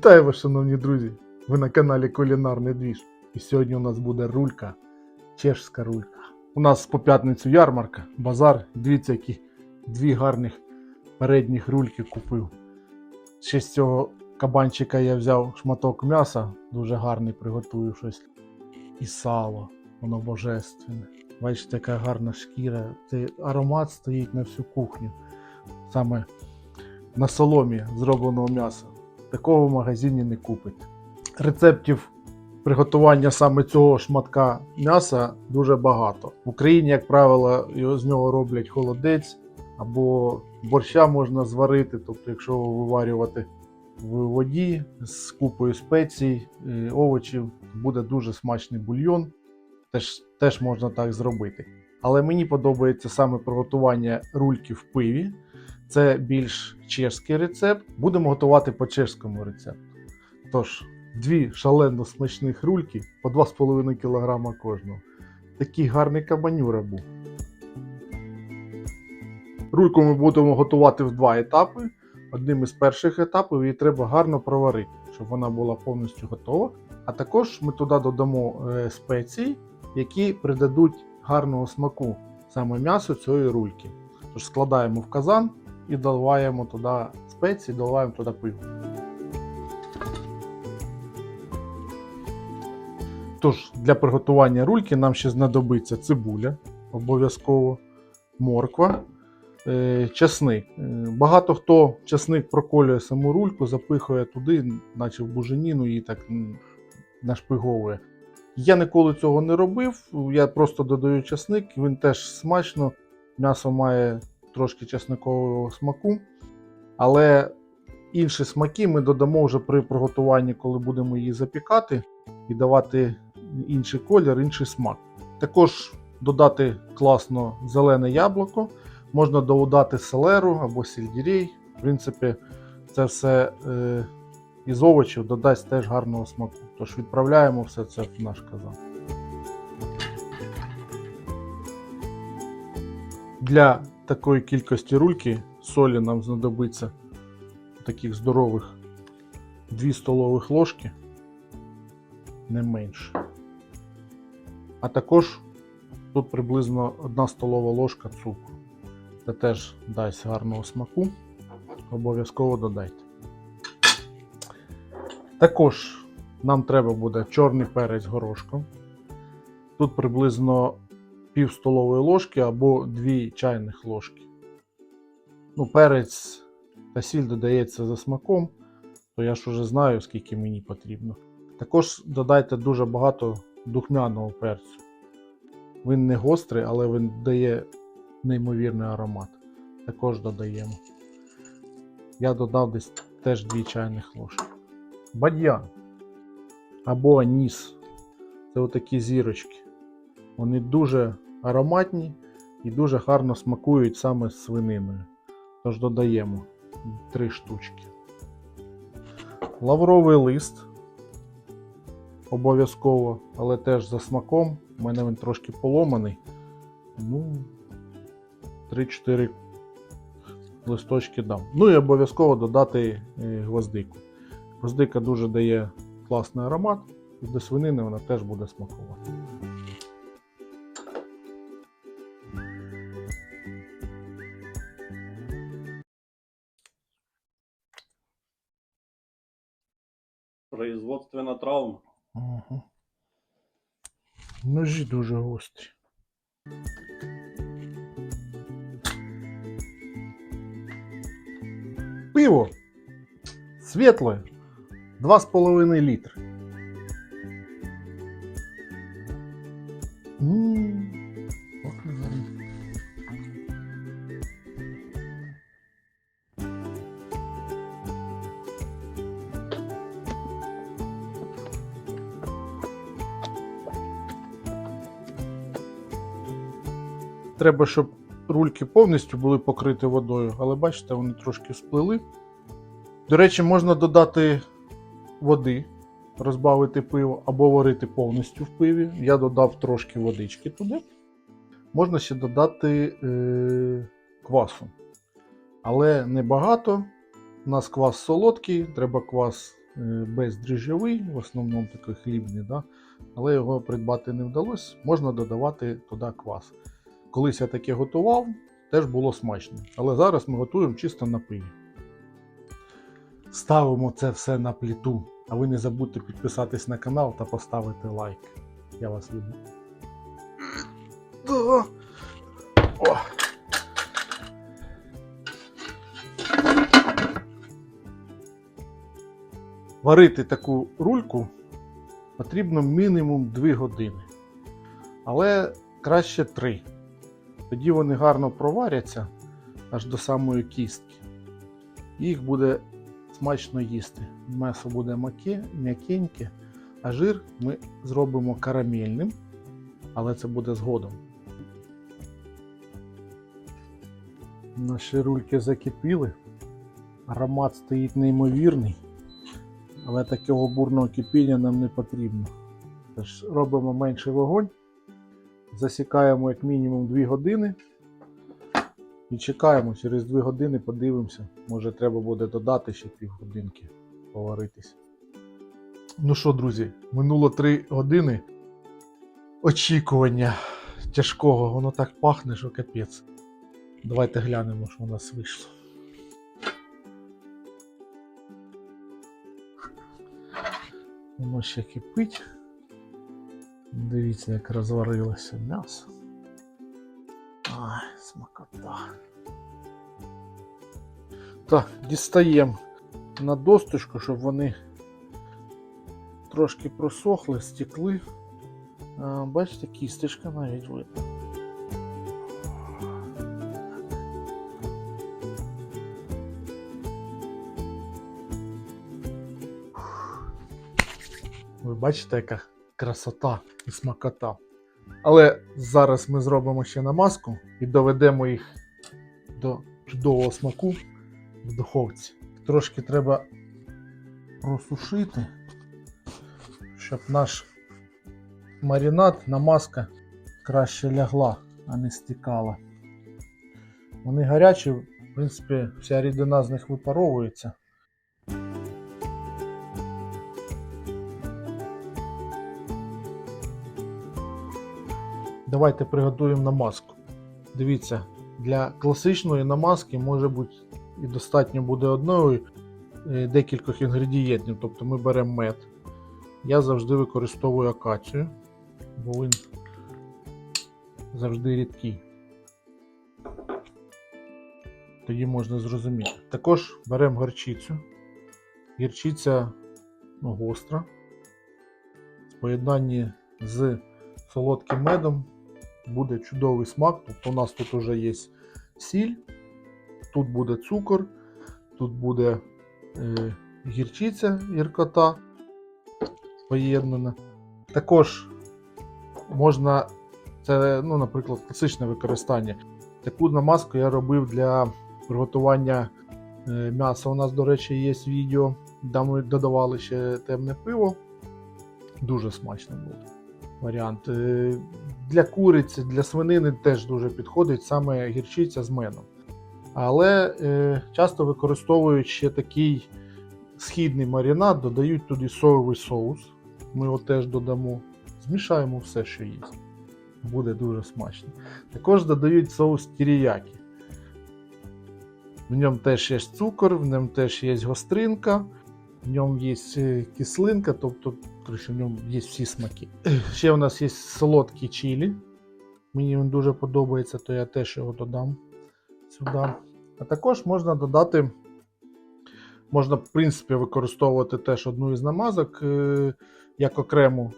Вітаю вас, шановні друзі! Ви на каналі Кулінарний Двіж. І сьогодні у нас буде рулька, чешська рулька. У нас по п'ятницю ярмарка, базар. Дивіться, які дві гарних передніх рульки купив. Ще з цього кабанчика я взяв шматок м'яса, дуже гарний, приготую щось. І сало, воно божественне. Бачите, яка гарна шкіра. Цей аромат стоїть на всю кухню. Саме на соломі зробленого м'яса. Такого в магазині не купить. Рецептів приготування саме цього шматка м'яса дуже багато. В Україні, як правило, з нього роблять холодець або борща можна зварити, тобто, якщо виварювати в воді з купою спецій, е, овочів, буде дуже смачний бульйон. Теж, теж можна так зробити. Але мені подобається саме приготування рульки в пиві. Це більш чешський рецепт. Будемо готувати по чешському рецепту. Тож, дві шалено смачних рульки по 2,5 кг кожного. Такий гарний кабанюра був. Рульку ми будемо готувати в два етапи. Одним із перших етапів її треба гарно проварити, щоб вона була повністю готова. А також ми туди додамо е, спеції, які придадуть гарного смаку саме м'ясу цієї рульки. Тож складаємо в казан і доливаємо туди спеції, доливаємо туди пиво. Тож, для приготування рульки нам ще знадобиться цибуля, обов'язково, морква, е, часник. Е, Багато хто часник проколює саму рульку, запихує туди, наче в буженіну, і так нашпиговує. Я ніколи цього не робив, я просто додаю часник, він теж смачно. М'ясо має трошки чесникового смаку, але інші смаки ми додамо вже при приготуванні, коли будемо її запікати і давати інший колір, інший смак. Також додати класно зелене яблуко, можна додати селеру або сельдерей. В принципі, це все е, із овочів додасть теж гарного смаку. Тож відправляємо все це в наш казан. Для такої кількості рульки солі нам знадобиться таких здорових 2 столових ложки, не менше. А також тут приблизно 1 столова ложка цукру. Це теж дасть гарного смаку. Обов'язково додайте. Також нам треба буде чорний перець горошком. Тут приблизно пів столової ложки або 2 чайних ложки. Ну, перець та сіль додається за смаком, то я ж уже знаю, скільки мені потрібно. Також додайте дуже багато духмяного перцю. Він не гострий, але він дає неймовірний аромат. Також додаємо. Я додав десь теж 2 чайних ложки. Бадьян або аніс. Це отакі зірочки. Вони дуже ароматні і дуже гарно смакують саме з свининою. Тож додаємо 3 штучки. Лавровий лист. Обов'язково, але теж за смаком. У мене він трошки поломаний. Ну, 3-4 листочки дам. Ну і обов'язково додати е, гвоздику. Гвоздика дуже дає класний аромат, і до свинини вона теж буде смакувати. Производственна травма. Ага. Ножі дуже гострі. Пиво світле 2,5 літри. Треба, щоб рульки повністю були покриті водою, але бачите, вони трошки сплили. До речі, можна додати води, розбавити пиво або варити повністю в пиві. Я додав трошки водички туди. Можна ще додати е- квасу. Але не багато. У нас квас солодкий, треба квас е, бездріжджовий, в основному такий хлібний, да? але його придбати не вдалося. Можна додавати туди квас. Колись я таке готував, теж було смачно. Але зараз ми готуємо чисто на пиві. Ставимо це все на плиту. А ви не забудьте підписатись на канал та поставити лайк. Я вас люблю. О. Варити таку рульку потрібно мінімум 2 години. Але краще 3. Тоді вони гарно проваряться аж до самої кістки. Їх буде смачно їсти. М'ясо буде м'якеньке, а жир ми зробимо карамельним, але це буде згодом. Наші рульки закипіли. Аромат стоїть неймовірний, але такого бурного кипіння нам не потрібно. Тож робимо менший вогонь, засікаємо як мінімум 2 години і чекаємо через 2 години, подивимося. Може треба буде додати ще півгодинки поваритись. Ну що, друзі, минуло 3 години очікування тяжкого, воно так пахне, що капець. Давайте глянемо, що у нас вийшло. Воно ще кипить. Дивіться, як розварилося м'ясо. Ай, смакота. Так, дістаємо на досточку, щоб вони трошки просохли, стекли. Бачите, кісточка навіть видно. Ви бачите, яка красота і смакота. Але зараз ми зробимо ще намазку і доведемо їх до чудового смаку в духовці. Трошки треба просушити, щоб наш маринад, намазка краще лягла, а не стікала. Вони гарячі, в принципі, вся рідина з них випаровується. Давайте приготуємо намазку. Дивіться, для класичної намазки може бути і достатньо буде одної е, декількох інгредієнтів. Тобто ми беремо мед. Я завжди використовую акацію, бо він завжди рідкий. Тоді можна зрозуміти. Також беремо горчицю. Гірчиця ну, гостра. В поєднанні з солодким медом буде чудовий смак. Тобто у нас тут вже є сіль, тут буде цукор, тут буде е, гірчиця гіркота поєднана. Також можна, це, ну, наприклад, класичне використання. Таку намазку я робив для приготування е, м'яса. У нас, до речі, є відео, де ми додавали ще темне пиво. Дуже смачно буде варіант. Е, Для куриці, для свинини теж дуже підходить саме гірчиця з медом. Але е, часто використовують ще такий східний маринад, додають туди соєвий соус. Ми його теж додамо. Змішаємо все, що є. Буде дуже смачно. Також додають соус тіріякі. В ньому теж є цукор, в ньому теж є гостринка, в ньому є е, кислинка, тобто коротше, в ньому є всі смаки. Ще у нас є солодкий чилі. Мені він дуже подобається, то я теж його додам сюди. А також можна додати, можна, в принципі, використовувати теж одну із намазок е, як окрему.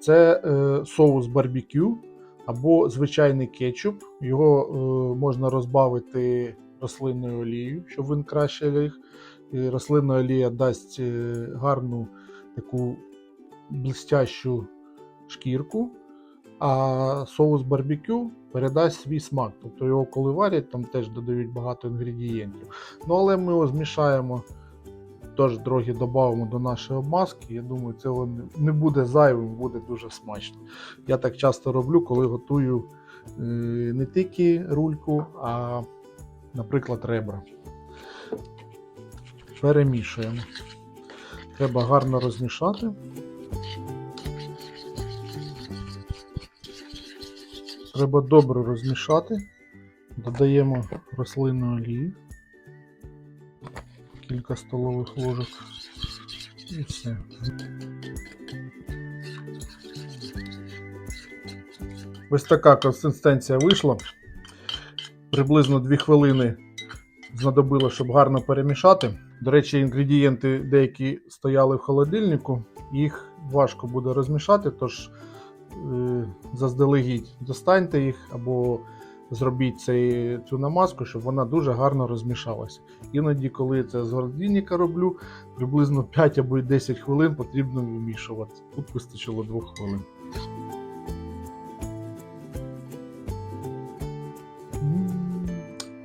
Це е, соус барбекю або звичайний кетчуп. Його е, можна розбавити рослинною олією, щоб він краще ліг. Рослинна олія дасть гарну таку блистящу шкірку, а соус барбекю передасть свій смак. Тобто його коли варять, там теж додають багато інгредієнтів. Ну, але ми його змішаємо, теж трохи додамо до нашої обмазки. Я думаю, це не буде зайвим, буде дуже смачно. Я так часто роблю, коли готую е, не тільки рульку, а, наприклад, ребра. Перемішуємо. Треба гарно розмішати. Треба добре розмішати. Додаємо рослинну олію. Кілька столових ложок. І все. Ось така консистенція вийшла. Приблизно 2 хвилини знадобило, щоб гарно перемішати. До речі, інгредієнти деякі стояли в холодильнику, їх важко буде розмішати, тож е, заздалегідь достаньте їх або зробіть цей, цю намазку, щоб вона дуже гарно розмішалася. Іноді, коли це з гордильника роблю, приблизно 5 або 10 хвилин потрібно вимішувати. Тут вистачило 2 хвилин.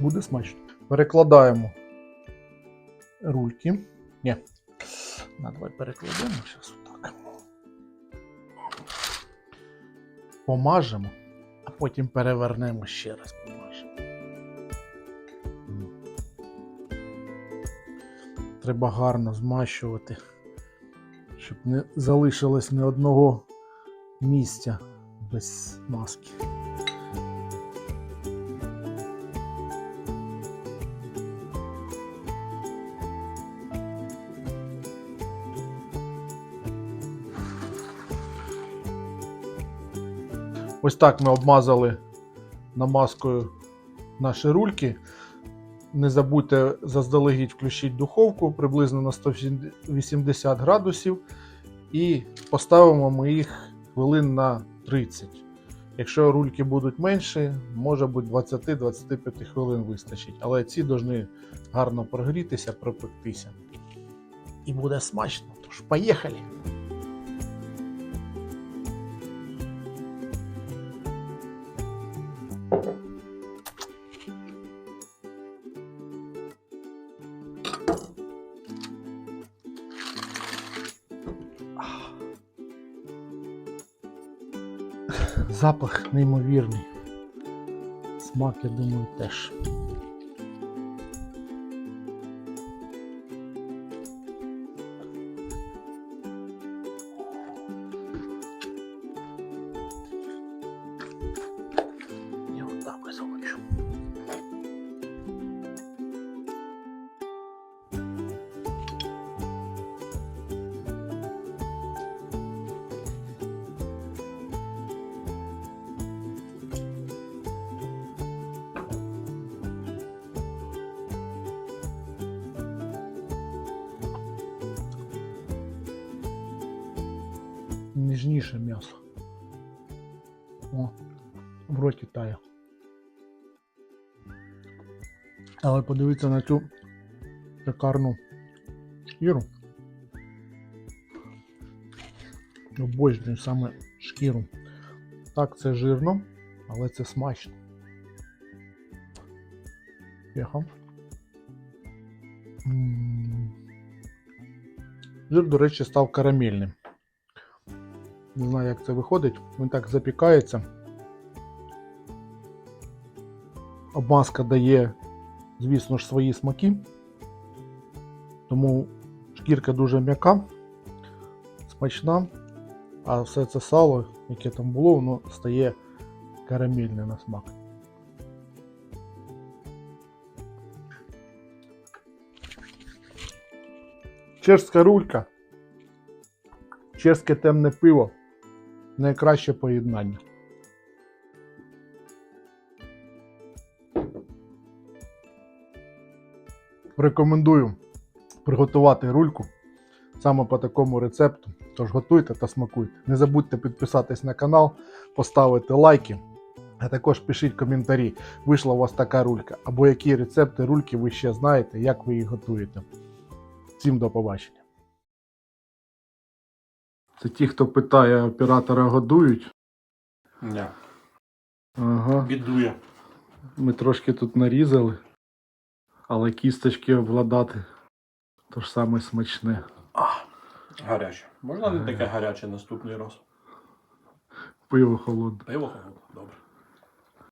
Буде смачно. Перекладаємо рульки. Ні. На, давай перекладемо зараз Помажемо, а потім перевернемо ще раз помажемо. Треба гарно змащувати, щоб не залишилось ні одного місця без маски. Ось так ми обмазали намазкою наші рульки. Не забудьте заздалегідь включити духовку приблизно на 180 градусів. І поставимо ми їх хвилин на 30. Якщо рульки будуть менші, може бути 20-25 хвилин вистачить. Але ці повинні гарно прогрітися, пропектися. І буде смачно. Тож, поїхали! Запах неймовірний. Смак, я думаю, теж. Ніжніше м'ясо. О, в роті тає. Але подивіться на цю шикарну шкіру. Обожнюю саме шкіру. Так, це жирно, але це смачно. Пехом. Жир, до речі, став карамельним. Не знаю, як це виходить. Він так запікається. Обмазка дає, звісно ж, свої смаки. Тому шкірка дуже м'яка, смачна, а все це сало, яке там було, воно стає карамельне на смак. Чешська рулька. Чеське темне пиво. Найкраще поєднання. Рекомендую приготувати рульку саме по такому рецепту. Тож готуйте та смакуйте. Не забудьте підписатись на канал, поставити лайки, а також пишіть коментарі, вийшла у вас така рулька, або які рецепти рульки ви ще знаєте, як ви їх готуєте. Всім до побачення. Це ті, хто питає, оператора годують. Ні, Ага. бідує. Ми трошки тут нарізали, але кісточки обладати то ж саме смачне. А, Гаряче. Можна не таке гаряче наступний раз? Пиво холодне. Пиво холодне. Добре.